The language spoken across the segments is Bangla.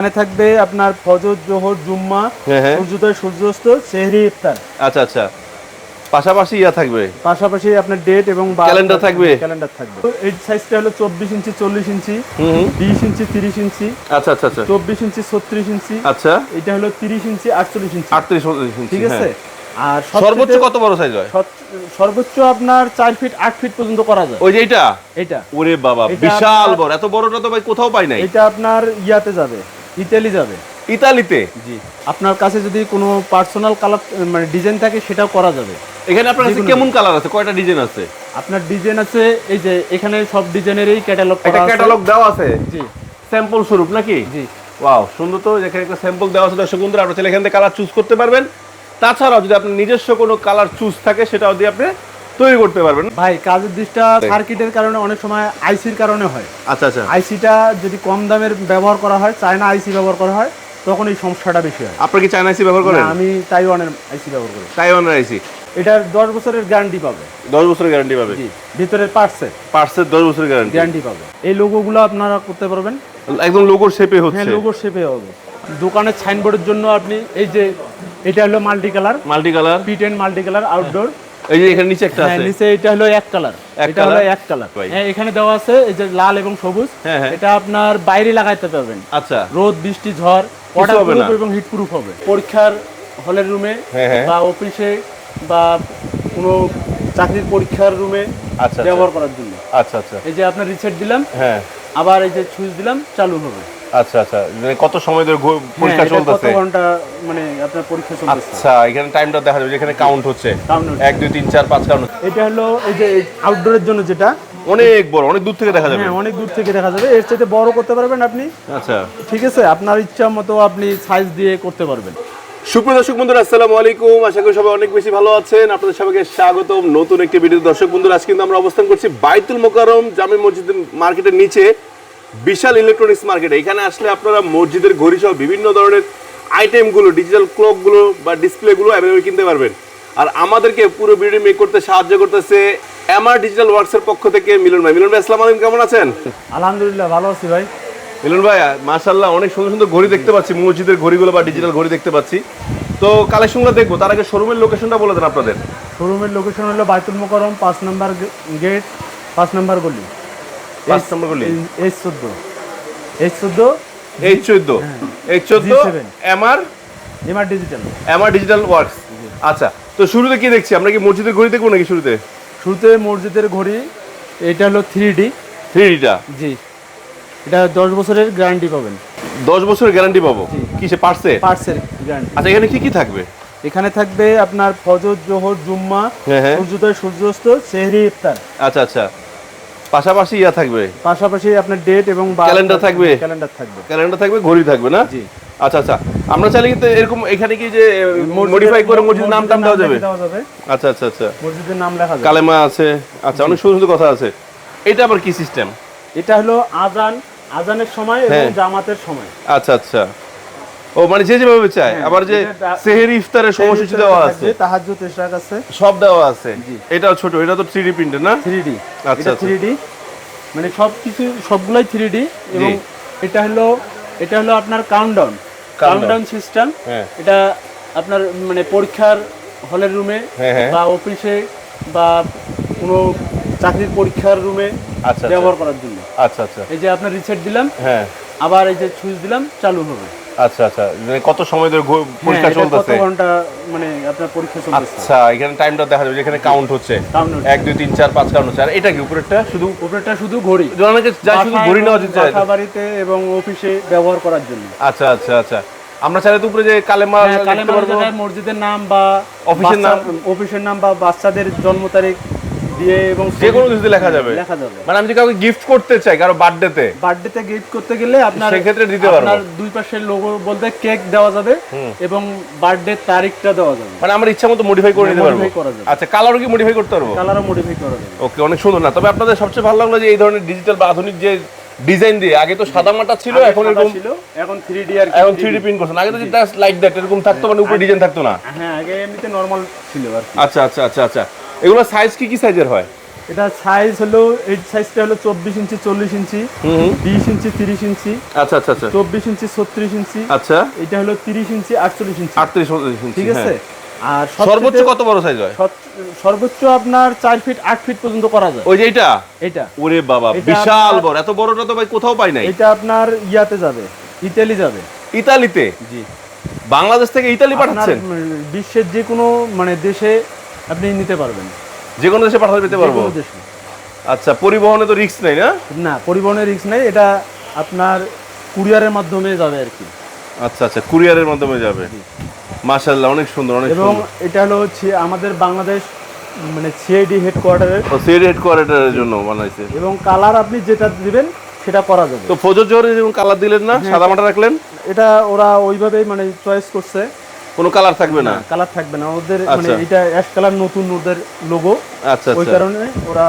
এখানে থাকবে আপনার ফজর জোহর জুম্মা হ্যাঁ, হ্যাঁ। সূর্যোদয় সূর্যাস্ত সেহরি ইফতার। আচ্ছা আচ্ছা। পাশাপাশি ইয়া থাকবে? পাশাপাশি আপনার ডেট এবং ক্যালেন্ডার থাকবে? ক্যালেন্ডার থাকবে। এই সাইজটা হলো চব্বিশ ইঞ্চি চল্লিশ ইঞ্চি বিশ ইঞ্চি তিরিশ ইঞ্চি আচ্ছা আচ্ছা আচ্ছা। চব্বিশ ইঞ্চি ছত্রিশ ইঞ্চি আচ্ছা। এটা হলো তিরিশ ইঞ্চি আটচল্লিশ ইঞ্চি। আটত্রিশ ঠিক আছে? আর হ্যাঁ। সর্বোচ্চ কত বড় সাইজ হয়? সর্বোচ্চ আপনার চার ফিট আট ফিট পর্যন্ত করা যায়। ওই যে এটা এটা ওরে বাবা বিশাল বড়। এত বড়টা তো ভাই কোথাও পাই নাই। এটা আপনার ইয়াতে যাবে। ইতালি যাবে। ইতালিতে? জি। আপনার কাছে যদি কোনো পার্সোনাল কালার মানে ডিজাইন থাকে সেটাও করা যাবে। এখানে আপনার কাছে কেমন কালার আছে? কয়টা ডিজাইন আছে? আপনার ডিজাইন আছে এই যে এখানে সব ডিজাইনেরই ক্যাটালগ একটা ক্যাটালগ দেওয়া আছে? জি। স্যাম্পল স্বরূপ নাকি? জি। ওয়াও সুন্দর তো এখানে একটা স্যাম্পল দেওয়া আছে দর্শক বন্ধুরা। আপনার চাইলে এখান থেকে কালার চুজ করতে পারবেন। তাছাড়াও যদি আপনার নিজস্ব কোনো কালার চুজ থাকে সেটাও দিয়ে আপনি তৈরি করতে পারবেন। ভাই কাজের দিকটা সার্কিটের কারণে অনেক সময় আইসির কারণে হয়। আচ্ছা আচ্ছা। আইসিটা যদি কম দামের ব্যবহার করা হয় চায়না আইসি ব্যবহার করা হয় তখন এই সমস্যাটা বেশি হয়। আপনার কি চায়না আইসি ব্যবহার করেন? আমি তাইওয়ানের আইসি ব্যবহার করি। তাইওয়ানের আইসি? এটার দশ বছরের গ্যারান্টি পাবে। দশ বছরের গ্যারান্টি পাবে? জি ভিতরের পার্টসের পার্সের দশ বছরের গ্যারান্টি? গ্যারান্টি পাবে। এই লোগোগুলো আপনারা করতে পারবেন। একদম লোগোর শেপে হচ্ছে। হ্যাঁ লোগোর শেপে হবে। দোকানের সাইনবোর্ডের জন্য আপনি এই যে এটা হলো multi colour multi colour and multi colour outdoor এই যে এখানে নিচে একটা হ্যাঁ আছে। নিচে এটা হলো এক কালার এটা হলো এক কালার হ্যাঁ এখানে দেওয়া আছে এই যে লাল এবং সবুজ। হ্যাঁ, হ্যাঁ। এটা আপনার বাইরে লাগাইতে পারবেন। আচ্ছা। রোদ বৃষ্টি ঝড় হবে না। ওয়াটারপ্রুফ এবং হিট প্রুফ হবে। পরীক্ষার হলের রুমে। বা অফিসে বা কোনো চাকরির পরীক্ষার রুমে আচ্ছা, আচ্ছা। ব্যবহার করার জন্য। আচ্ছা আচ্ছা। এই যে আপনার রিসেট দিলাম। হ্যাঁ। আবার এই যে সুইচ দিলাম চালু হবে। আচ্ছা আচ্ছা। মানে কত সময় ধরে পরীক্ষা হ্যাঁ, কত চলতেছে? ঘণ্টা মানে আপনার পরীক্ষা চলতেছে? আচ্ছা এখানে টাইমটা দেখা যাবে এখানে কাউন্ট হচ্ছে। Count হচ্ছে। এক দুই তিন চার পাঁচ কাউন্ট এটা হলো এই যে আউটডোরের জন্য যেটা। অনেক বড় অনেক দূর থেকে দেখা যাবে। হ্যাঁ অনেক দূর থেকে দেখা যাবে। এর চাইতে বড় করতে পারবেন আপনি? আচ্ছা। ঠিক আছে আপনার ইচ্ছা মতো আপনি সাইজ দিয়ে করতে পারবেন। সুপ্রিয় দর্শক বন্ধুরা আসসালামু আলাইকুম। আশা করি সবাই অনেক বেশি ভালো আছেন। আপনাদের সবাইকে স্বাগতম। নতুন একটি ভিডিও দর্শক বন্ধুরা আজকে কিন্তু আমরা অবস্থান করছি বাইতুল মোকারম জামে মসজিদ মার্কেটের নিচে। বিশাল ইলেকট্রনিক্স মার্কেট এখানে আসলে আপনারা মসজিদের ঘড়ি সহ বিভিন্ন ধরনের আইটেমগুলো ডিজিটাল ক্লকগুলো বা ডিসপ্লেগুলো অ্যাভেলেবল কিনতে পারবেন। আর আমাদেরকে পুরো ভিডিও মেক করতে সাহায্য করতেছে এমআর ডিজিটাল ওয়ার্কসের পক্ষ থেকে মিলন ভাই। মিলন ভাই আসসালামু আলাইকুম কেমন আছেন? আলহামদুলিল্লাহ ভালো আছি ভাই। মিলন ভাই মাশাল্লাহ অনেক সুন্দর সুন্দর ঘড়ি দেখতে পাচ্ছি মসজিদের ঘড়িগুলো বা ডিজিটাল ঘড়ি দেখতে পাচ্ছি। তো কালেকশনগুলো দেখব তার আগে শোরুমের লোকেশনটা বলে দেন আপনাদের। শোরুমের লোকেশন হলো বাইতুল মোকরম পাঁচ নম্বর গেট পাঁচ নম্বর গলি। পাঁচ নম্বর গলি এইচ চোদ্দ। এইচ চোদ্দ এই চোদ্দ। এই চোদ্দ G7 MR MR digital MR digital works আচ্ছা তো শুরুতে কি দেখছি? আমরা কি মসজিদের ঘড়ি দেখব নাকি শুরুতে? শুরুতে মসজিদের ঘড়ি এটা হলো থ্রি ডি থ্রি ডিটা জি। এটা দশ বছরের গ্যারান্টি পাবেন। দশ বছরের গ্যারান্টি পাবো? কি সে পারছে পার্টসের গ্যারান্টি আচ্ছা এখানে কি কি থাকবে? এখানে থাকবে আপনার ফজর জোহর জুম্মা হ্যাঁ হ্যাঁ। সূর্যোদয় সূর্যাস্ত সেহরি ইফতার। আচ্ছা আচ্ছা। পাশাপাশি ইয়া থাকবে? পাশাপাশি আপনার ডেট এবং Calendar থাকবে? ক্যালেন্ডার থাকবে। ক্যালেন্ডার থাকবে ঘড়ি থাকবে না? জি। আচ্ছা আচ্ছা। আমরা চাইলে কিন্তু এরকম এখানে কি যে মডিফাই করে মসজিদের নাম টাম দেওয়া যাবে? আচ্ছা আচ্ছা আচ্ছা। মসজিদের নাম লেখা যাবে। কালেমা আছে। আচ্ছা অনেক সুন্দর সুন্দর কথা আছে। এটা আবার কি সিস্টেম এটা হলো আজান আজানের সময় এবং হ্যাঁ। জামাতের সময়। আচ্ছা আচ্ছা। ও মানে যে যেভাবে চায়। হ্যাঁ, আবার যে সেহেরি ইফতারের সময়সূচি দেওয়া আছে। তাহাজ্জুদ ইশরাক আছে। সব দেওয়া আছে। এটাও ছোট এটা তো থ্রি ডি প্রিন্টের না? 3D আচ্ছা, এটা আচ্ছা। 3D মানে সব কিছু সবগুলাই 3D এবং এটা হলো এটা হলো আপনার কাউন্টডাউন কাউন্টডাউন সিস্টেম এটা আপনার মানে পরীক্ষার হলের রুমে হ্যাঁ, হ্যাঁ। বা অফিসে বা কোনো চাকরির পরীক্ষার রুমে আচ্ছা আচ্ছা। ব্যবহার করার জন্য। আচ্ছা আচ্ছা। এই যে আপনার রিসেট দিলাম হ্যাঁ। আবার এই যে সুইচ দিলাম চালু হবে। আচ্ছা আচ্ছা। মানে কত সময় ধরে পরীক্ষা হ্যাঁ, এটা কত ঘণ্টা মানে আপনার পরীক্ষা চলতেছে? আচ্ছা এখানে টাইমটা দেখা যাবে এখানে কাউন্ট হচ্ছে। এক দুই তিন চার পাঁচ কাউন্ট হচ্ছে। আর এটা কি উপরেরটা? শুধু উপরেটা শুধু ঘড়ি। অনেকে যায় শুধু ঘড়ি নেওয়া যেতে চায় বাড়িতে এবং অফিসে ব্যবহার করার জন্য। আচ্ছা আচ্ছা আচ্ছা। আমরা চাইলে তো উপরে যে কালেমা হ্যাঁ, কালেমার মসজিদের নাম বা অফিসের নাম? অফিসের নাম বা বাচ্চাদের জন্ম তারিখ দিয়ে এবং যে কোনো কিছু লেখা যাবে। লেখা যাবে। মানে আমি যদি কাউকে গিফট করতে চাই কারও বার্থডেতে বার্থডেতে গিফট করতে গেলে আপনার সেক্ষেত্রে দিতে পারব। আপনার দুই লোগো বলতে কেক দেওয়া যাবে এবং বার্থডে তারিখটা দেওয়া যাবে। মানে আমার ইচ্ছা মতো মডিফাই করে নিতে পারব। আচ্ছা কালারও কি মডিফাই করতে পারব? কালারও মডিফাই করা যাবে। ওকে অনেক সুন্দর। না তবে আপনাদের সবচেয়ে ভালো লাগল যে এই ধরনের ডিজিটাল বা আধুনিক যে ডিজাইন দিয়ে আগে তো সাদা মাটা ছিল এখন এরকম ছিল এখন 3D আর এখন থ্রি ডি প্রিন্ট করছেন। আগে তো জাস্ট লাইক দ্যাট এরকম থাকতো মানে উপরে ডিজাইন থাকতো না। হ্যাঁ আগে এমনিতে নরমাল ছিল আর আচ্ছা আচ্ছা আচ্ছা আচ্ছা। এগুলো সাইজ কি কি সাইজের হয়? এটা সাইজ হলো এই সাইজটা হলো চব্বিশ ইঞ্চি চল্লিশ ইঞ্চি বিশ ইঞ্চি তিরিশ ইঞ্চি আচ্ছা আচ্ছা আচ্ছা। চব্বিশ ইঞ্চি ছত্রিশ ইঞ্চি আচ্ছা। এটা হলো তিরিশ ইঞ্চি আটচল্লিশ ইঞ্চি। আটত্রিশ ইঞ্চি ঠিক আছে? হ্যাঁ। আর সর্বোচ্চ কত বড় সাইজ হয়? সর্বোচ্চ আপনার চার ফিট আট ফিট পর্যন্ত করা যায়। ওই যে এটা এটা ওরে বাবা বিশাল বড়। এত বড়টা তো ভাই কোথাও পাই নাই। এটা আপনার ইয়াতে যাবে ইতালি যাবে। ইতালিতে? জি। বাংলাদেশ থেকে ইতালি পাঠাচ্ছেন? বিশ্বের যে কোনো মানে দেশে আপনি নিতে পারবেন। যে কোনো দেশে পাঠাতে পেতে পারব? আচ্ছা পরিবহনে তো রিস্ক নাই না? না পরিবহনে রিস্ক নেই এটা আপনার কুরিয়ারের মাধ্যমে যাবে আর কি। আচ্ছা আচ্ছা কুরিয়ারের মাধ্যমে যাবে। মাশাআল্লাহ অনেক সুন্দর অনেক এবং এটা হলো হচ্ছে আমাদের বাংলাদেশ মানে সিআইডি হেডকোয়ার্টারের ও সেড হেডকোয়ার্টারের জন্য বানাইছে। এবং কালার আপনি যেটা দিবেন সেটা করা যাবে। তো প্রযোজ্য হলে যেমন কালার দিলেন না হ্যাঁ। সাদা মাটা রাখলেন? এটা ওরা ওইভাবেই মানে চয়েস করছে। কোনো কালার থাকবে না? কালার থাকবে না। ওদের মানে আচ্ছা। এটা অ্যাশ কালার নতুন ওদের লোগো আচ্ছা ওই আচ্ছা কারণে ওরা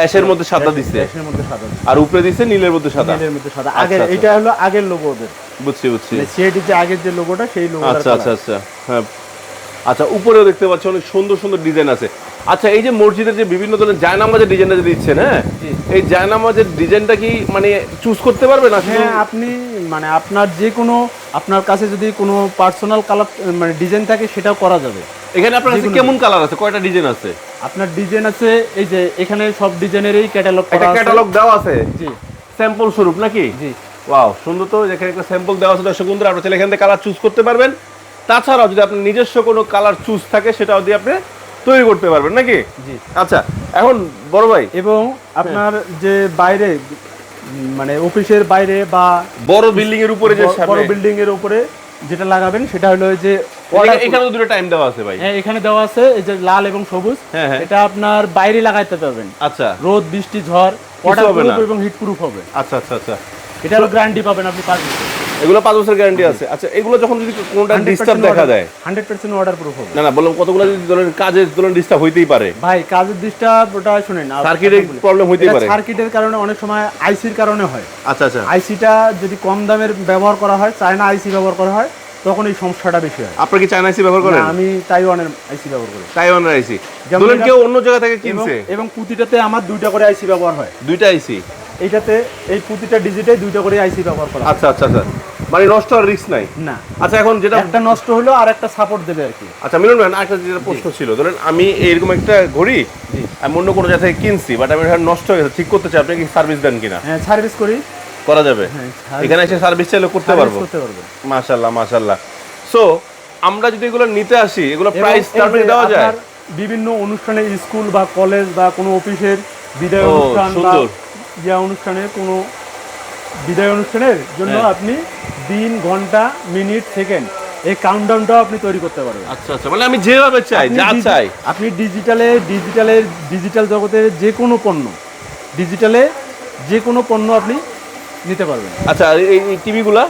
অ্যাশের মধ্যে সাদা দিছে। অ্যাশের মধ্যে সাদা আর উপরে দিছে নীলের মধ্যে সাদা। নীলের মধ্যে সাদা। আগে আগের আচ্ছা। এটা হলো আগের লোগো ওদের। বুঝছি বুঝছি। মানে সিআইডি যে আগের যে লোগোটা সেই লোগোটা আচ্ছা আচ্ছা আচ্ছা। হ্যাঁ। আচ্ছা উপরেও দেখতে পাচ্ছি অনেক সুন্দর সুন্দর ডিজাইন আছে। আচ্ছা এই যে মসজিদের যে বিভিন্ন ধরনের জায়নামাজের ডিজাইনটা যে দিচ্ছেন হ্যাঁ? এই জায়নামাজের ডিজাইনটা কি মানে চুজ করতে পারবে না হ্যাঁ আপনি মানে আপনার যে কোনো আপনার কাছে যদি কোনো পার্সোনাল কালার মানে ডিজাইন থাকে সেটাও করা যাবে। এখানে আপনার কাছে কেমন কালার আছে? কয়টা ডিজাইন আছে? আপনার ডিজাইন আছে এই যে এখানে সব ডিজাইনেরই ক্যাটালগ করা আছে। ক্যাটালগ দেওয়া আছে? জি। স্যাম্পল স্বরূপ নাকি? জি। ওয়াও সুন্দর তো এখানে একটা স্যাম্পল দেওয়া আছে দর্শক বন্ধুরা। আপনার চাইলে এখান থেকে কালার চুজ করতে পারবেন। তাছাড়াও যদি আপনার নিজস্ব কোনো কালার চুজ থাকে সেটাও দিয়ে আপনি তৈরি করতে পারবেন নাকি? জি। আচ্ছা এখন বড় ভাই। এবং আপনার যে বাইরে মানে অফিসের বাইরে বা বড় বিল্ডিং এর উপরে যে বড়- বিল্ডিং এর উপরে যেটা লাগাবেন সেটা হলো যে এখানে- দুটো টাইম দেওয়া আছে ভাই। হ্যাঁ এখানে দেওয়া আছে এই যে লাল এবং সবুজ। হ্যাঁ, হ্যাঁ। এটা আপনার বাইরে লাগাইতে পারবেন। আচ্ছা। রোদ বৃষ্টি ঝড় ওয়াটার হবে এবং হিট প্রুফ হবে। আচ্ছা আচ্ছা আচ্ছা। এটা হলো গ্যারান্টি পাবেন আপনি পাঁচ বছর এগুলো পাঁচ বছর গ্যারান্টি আছে। আচ্ছা এগুলো যখন যদি কোনটা ডিস্টার্ব দেখা দেয়। হান্ড্রেড পার্সেন্ট অর্ডার প্রুফ হবে। না না বললাম কতগুলো যদি ধরেন কাজের ধরেন ডিস্টার্ব হইতেই পারে। ভাই কাজের ডিস্টার্ব ওটা শুনেন সার্কিটের প্রবলেম হইতেই পারে। সার্কিটের কারণে অনেক সময় আইসির কারণে হয়। আচ্ছা আচ্ছা। আইসিটা যদি কম দামের ব্যবহার করা হয় চায়না আইসি ব্যবহার করা হয় তখন এই সমস্যাটা বেশি হয়। আপনার কি চায়না আইসি ব্যবহার করেন? আমি তাইওয়ানের আইসি ব্যবহার করি। তাইওয়ানের আইসি। ধরেন কেউ অন্য জায়গা থেকে কিনছে? এবং পুঁতিটাতে আমার দুইটা করে আইসি ব্যবহার হয়। দুইটা আইসি? এইটাতে এই পুঁতিটা ডিজিটে দুইটা করে আইসি ব্যবহার করা আচ্ছা আচ্ছা আচ্ছা। মানে নষ্ট আর রিস্ক নাই? না। আচ্ছা এখন যেটা একটা নষ্ট হলো আর একটা সাপোর্ট দেবে আর কি। আচ্ছা মিলন ভাই একটা যেটা প্রশ্ন ছিল ধরেন আমি এইরকম একটা ঘড়ি আমি অন্য কোনো জায়গা থেকে কিনছি বাট আমি এটা নষ্ট হয়ে গেছে ঠিক করতে চাই আপনি কি সার্ভিস দেন কিনা? হ্যাঁ সার্ভিস করি। করা যাবে? হ্যাঁ এখানে এসে সার্ভিস চাইলে করতে পারব? মাশাল্লাহ মাশাল্লাহ সো আমরা যদি এগুলো নিতে আসি এগুলো প্রাইস টার্মে দেওয়া যায়? বিভিন্ন অনুষ্ঠানে স্কুল বা কলেজ বা কোনো অফিসের বিদায় অনুষ্ঠান বা। ইয়া অনুষ্ঠানে কোনো বিদায় অনুষ্ঠানের জন্য হ্যাঁ। আপনি দিন ঘণ্টা মিনিট সেকেন্ড এই কাউন্টডাউনটাও আপনি তৈরি করতে পারবেন। আচ্ছা আচ্ছা মানে আমি যেভাবে চাই আপনি যা চাই। আপনি ডিজিটালে ডিজিটালের ডিজিটাল জগতের যে কোনো পণ্য ডিজিটালে যে কোনো পণ্য আপনি নিতে পারবেন। আচ্ছা আর এই টিভিগুলা?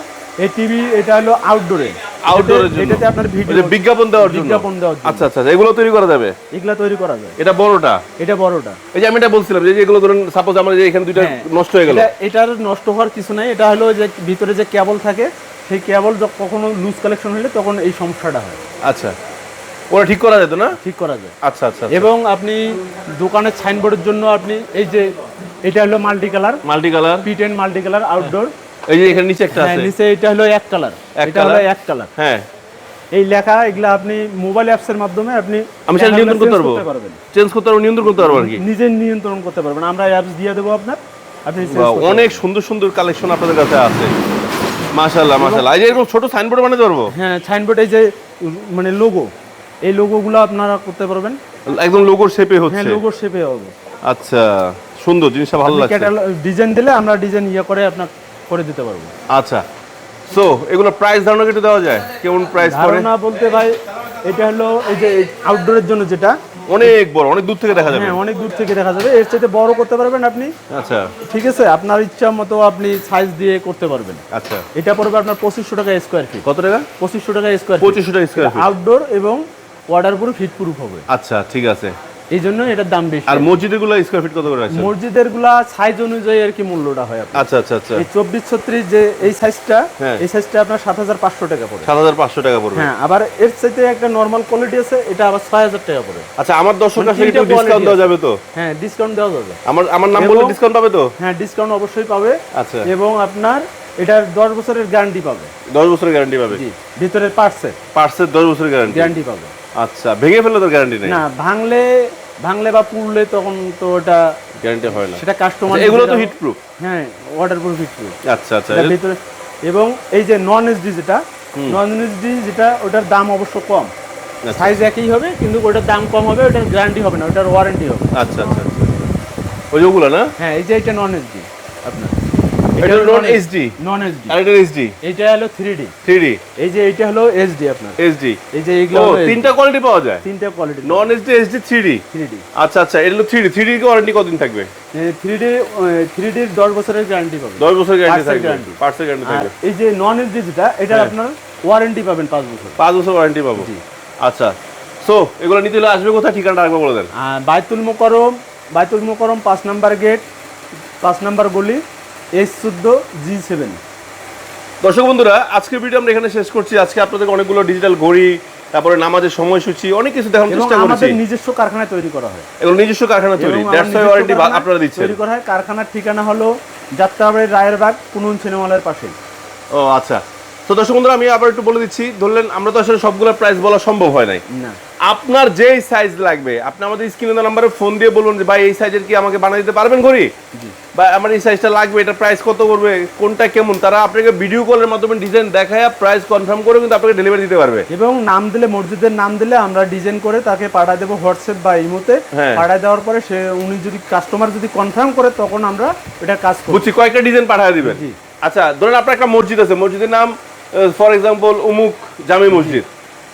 এই টিভি এটা হলো আউটডোরে আউটডোরের জন্য। এটাতে আপনার ভিডিও বিজ্ঞাপন দেওয়ার জন্য? বিজ্ঞাপন দেওয়ার জন্য। আচ্ছা আচ্ছা আচ্ছা, এগুলো তৈরি করা যাবে? এগুলা তৈরি করা যায় এটা বড়টা? এটা বড়টা। এই যে আমি এটা বলছিলাম যে এগুলো ধরুন সাপোজ আমরা যে এখানে দুইটা হ্যাঁ। নষ্ট হয়ে গেল। এটা এটার নষ্ট হওয়ার কিছু নাই। এটা হলো যে ভিতরে যে কেবল থাকে সেই কেবল কখনো লুজ কালেকশন হলে তখন এই সমস্যাটা হয়। আচ্ছা। ওরা ঠিক করা যেত না? ঠিক করা যায়। আচ্ছা আচ্ছা এবং আপনি দোকানের সাইনবোর্ডের জন্য আপনি এই যে এটা হলো multi colour multi colour. P ten multi colour outdoor এই যে এখানে নিচে একটা হ্যাঁ আছে। নিচে এটা হলো এক কালার। এটা হলো এক কালার। হ্যাঁ। এই লেখা এগুলা আপনি মোবাইল অ্যাপস এর মাধ্যমে আপনি আমি সেটা নিয়ন্ত্রণ করতে পারব। চেঞ্জ করতে পারব নিয়ন্ত্রণ করতে পারব আর কি। নিজে নিয়ন্ত্রণ করতে পারবেন। আমরা অ্যাপস দিয়ে দেবো আপনার। আপনি অনেক সুন্দর সুন্দর কালেকশন আপনাদের কাছে আছে। মাশাআল্লাহ মাশাআল্লাহ। এই যে এরকম ছোট সাইনবোর্ড বানাতে পারব? হ্যাঁ সাইনবোর্ড এই যে মানে লোগো এই লোগোগুলো আপনারা করতে পারবেন। একদম লোগোর শেপে হচ্ছে হ্যাঁ হচ্ছে। লোগোর শেপে হবে। আচ্ছা। সুন্দর জিনিসটা ভালো লাগছে। ডিজাইন দিলে আমরা ডিজাইন ইয়ে করে আপনার করে দিতে পারব। আচ্ছা। সো এগুলো প্রাইস ধারণা একটু দেওয়া যায়? কেমন প্রাইস পড়ে? ধারণা বলতে ভাই এটা হলো এই যে আউটডোরের জন্য যেটা। অনেক বড় অনেক দূর থেকে দেখা যাবে। হ্যাঁ অনেক দূর থেকে দেখা যাবে। এর চাইতে বড় করতে পারবেন আপনি। আচ্ছা। ঠিক আছে আপনার ইচ্ছা মতো আপনি সাইজ দিয়ে করতে পারবেন। আচ্ছা। এটা পড়বে আপনার পঁচিশশো টাকা স্কোয়ার ফিট কত টাকা? পঁচিশশো টাকা স্কোয়ার ফিট পঁচিশশো টাকা স্কোয়ার ফিট আউটডোর এবং ওয়াটার প্রুফ হিট প্রুফ হবে। আচ্ছা ঠিক আছে। এই জন্য এটার দাম বেশি। আর মসজিদেরগুলো স্কোয়ার ফিট কত করে আছে মসজিদেরগুলা সাইজ অনুযায়ী আর কি মূল্যটা হয় আপনার। আচ্ছা আচ্ছা আচ্ছা। এই চব্বিশ ছত্রিশ যে এই সাইজটা হ্যাঁ। এই সাইজটা আপনার সাত হাজার পাঁচশো টাকা পড়ে সাত হাজার পাঁচশো টাকা পড়বে। হ্যাঁ আবার এর চাইতে একটা নর্মাল কোয়ালিটি আছে এটা আবার ছয় হাজার টাকা পড়ে আচ্ছা আমার দর্শক মানে আসলে একটু ডিসকাউন্ট দেওয়া যাবে তো? হ্যাঁ ডিসকাউন্ট দেওয়া যাবে। আমার আমার নাম বললে ডিসকাউন্ট পাবে তো? হ্যাঁ ডিসকাউন্ট অবশ্যই পাবে। আচ্ছা। এবং আপনার এটার দশ বছরের গ্যারান্টি পাবে। দশ বছরের গ্যারান্টি পাবে? জি ভিতরের পার্টসের পার্সের দশ বছরের গ্যারান্টি গ্যারান্টি পাবে। আচ্ছা ভেঙে ফেললে তো গ্যারান্টি নেই? না ভাঙলে ভাঙলে বা পুড়লে তখন তো ওটা গ্যারান্টি হয় না। সেটা কাস্টমার আচ্ছা, এগুলো তো হিট প্রুফ হ্যাঁ ওয়াটার প্রুফ হিট প্রুফ আচ্ছা আচ্ছা ভিতরে এবং এই যে নন এসডি যেটা নন এসডি যেটা ওটার দাম অবশ্য কম। আচ্ছা। সাইজ একই হবে কিন্তু ওটার দাম কম হবে ওটার গ্যারান্টি হবে না ওটার ওয়ারেন্টি হবে। আচ্ছা আচ্ছা আচ্ছা। ওই যে ওগুলো না? হ্যাঁ এই যে এটা নন এসডি এটা নন এইচডি নন এসডি আর এটা এইচডি এইটা হলো থ্রি ডি থ্রি ডি এই যে এইটা হলো এসডি আপনার। এইচডি এই যে এইগুলো তিনটা কোয়ালিটি পাওয়া যায়? তিনটা quality non HD HD three D three D আচ্ছা আচ্ছা এটা হলো থ্রি ডি থ্রি ওয়ারেন্টি কতদিন থাকবে? থ্রি ডি থ্রি ডির দশ বছরের গ্যারান্টি পাবেন। দশ বছর গ্যারান্টি থাকবে। পার্সের গ্যারান্টি থাকবে। এই যে নন এসডি যেটা এটা হ্যাঁ। আপনার ওয়ারেন্টি পাবেন পাঁচ বছর। পাঁচ বছর ওয়ারেন্টি পাবো। আচ্ছা সো এগুলো নিতে হলে আসবে কোথায়? ঠিকানাটা আরেকবার বলে দেন। বাইতুল মোকরম বাইতুল মোকরম পাঁচ নাম্বার গেট পাঁচ নাম্বার গলি। এস চোদ্দ জি সেভেন। দর্শক বন্ধুরা আজকের ভিডিও আমরা এখানে শেষ করছি। আজকে আপনাদের অনেকগুলো ডিজিটাল ঘড়ি তারপরে নামাজের সময়সূচি অনেক কিছু দেখানোর চেষ্টা করেছি। আমাদের নিজস্ব কারখানায় তৈরি করা হয়। এগুলো নিজস্ব কারখানা তৈরি। দ্যাটস ওয়াই ওয়ারেন্টি আপনারা দিচ্ছেন। তৈরি করা হয়। কারখানার ঠিকানা হলো যাত্রাবাড়ির রায়েরবাগ কুনুন সিনেমালের পাশে ও আচ্ছা। তো দর্শক বন্ধুরা আমি আবার একটু বলে দিচ্ছি। ধরলেন আমরা তো আসলে সবগুলো প্রাইস বলা সম্ভব হয় নাই। না। আপনার যেই সাইজ লাগবে আপনি আমাদের স্ক্রিনে নাম্বারে ফোন দিয়ে বলুন যে ভাই এই সাইজের কি আমাকে বানিয়ে দিতে পারবেন ঘড়ি? বা আমার এই সাইজটা লাগবে এটা প্রাইস কত করবে কোনটা কেমন? তারা আপনাকে ভিডিও কলের মাধ্যমে ডিজাইন দেখায় প্রাইস কনফার্ম করে কিন্তু আপনাকে ডেলিভারি দিতে পারবে। এবং নাম দিলে মসজিদের নাম দিলে আমরা ডিজাইন করে তাকে পাঠায় দেবো হোয়াটসঅ্যাপ বা ইমোতে। হ্যাঁ। পাঠায় দেওয়ার পরে সে উনি যদি কাস্টমার যদি কনফার্ম করে তখন আমরা এটা কাজ করব। বুঝছি কয়েকটা ডিজাইন পাঠিয়ে দিবেন। আচ্ছা ধরেন আপনার একটা মসজিদ আছে মসজিদের নাম ফর এক্সাম্পল উমুক জামি মসজিদ।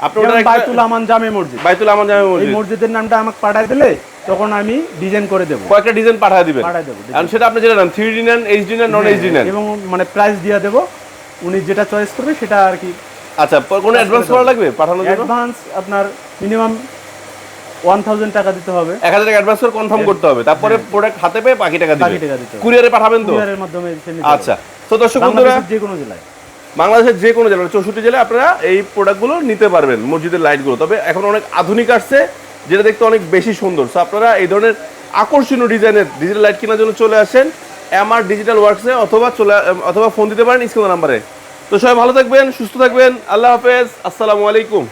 আপনার বাইতুল আমান জামে মসজিদ। বাইতুল আমান জামি এই মসজিদ। মসজিদের নামটা আমাকে পাঠায় দিলে তখন আমি ডিজাইন করে দেবো। কয়েকটা ডিজাইন পাঠিয়ে দিবেন। পাঠায় দেবো সেটা আপনি যেটা নেন থ্রি ডি নেন এইচডি নেন নন এইচডি নেন। এবং মানে প্রাইস দিয়ে দেবো উনি যেটা চয়েস করবে সেটা আর কি আচ্ছা কোনো অ্যাডভান্স করা লাগবে পাঠানোর জন্য? অ্যাডভান্স আপনার মিনিমাম ওয়ান থাউজেন্ড টাকা দিতে হবে। এক হাজার টাকা অ্যাডভান্স করে কনফার্ম করতে হবে। তারপরে প্রোডাক্ট হাতে পেয়ে বাকি টাকা হ্যাঁ। হবে। কুরিয়ারে পাঠাবেন তো? কুরিয়ারের মাধ্যমে আচ্ছা। তো। দর্শক বন্ধুরা যে কোনো জেলায়। বাংলাদেশের যে কোনো জেলায় চৌষট্টি জেলায় আপনারা এই প্রোডাক্টগুলো নিতে পারবেন মসজিদের লাইটগুলো তবে এখন অনেক আধুনিক আসছে। যেটা দেখতে অনেক বেশি সুন্দর। সো আপনারা এই ধরনের আকর্ষণীয় ডিজাইনের ডিজিটাল লাইট কেনার জন্য চলে আসেন। এমআর ডিজিটাল ওয়ার্কসে অথবা চলে, অথবা ফোন দিতে পারেন স্ক্রিন নাম্বারে। তো সবাই ভালো থাকবেন, সুস্থ থাকবেন। আল্লাহ হাফেজ। আসসালামু আলাইকুম।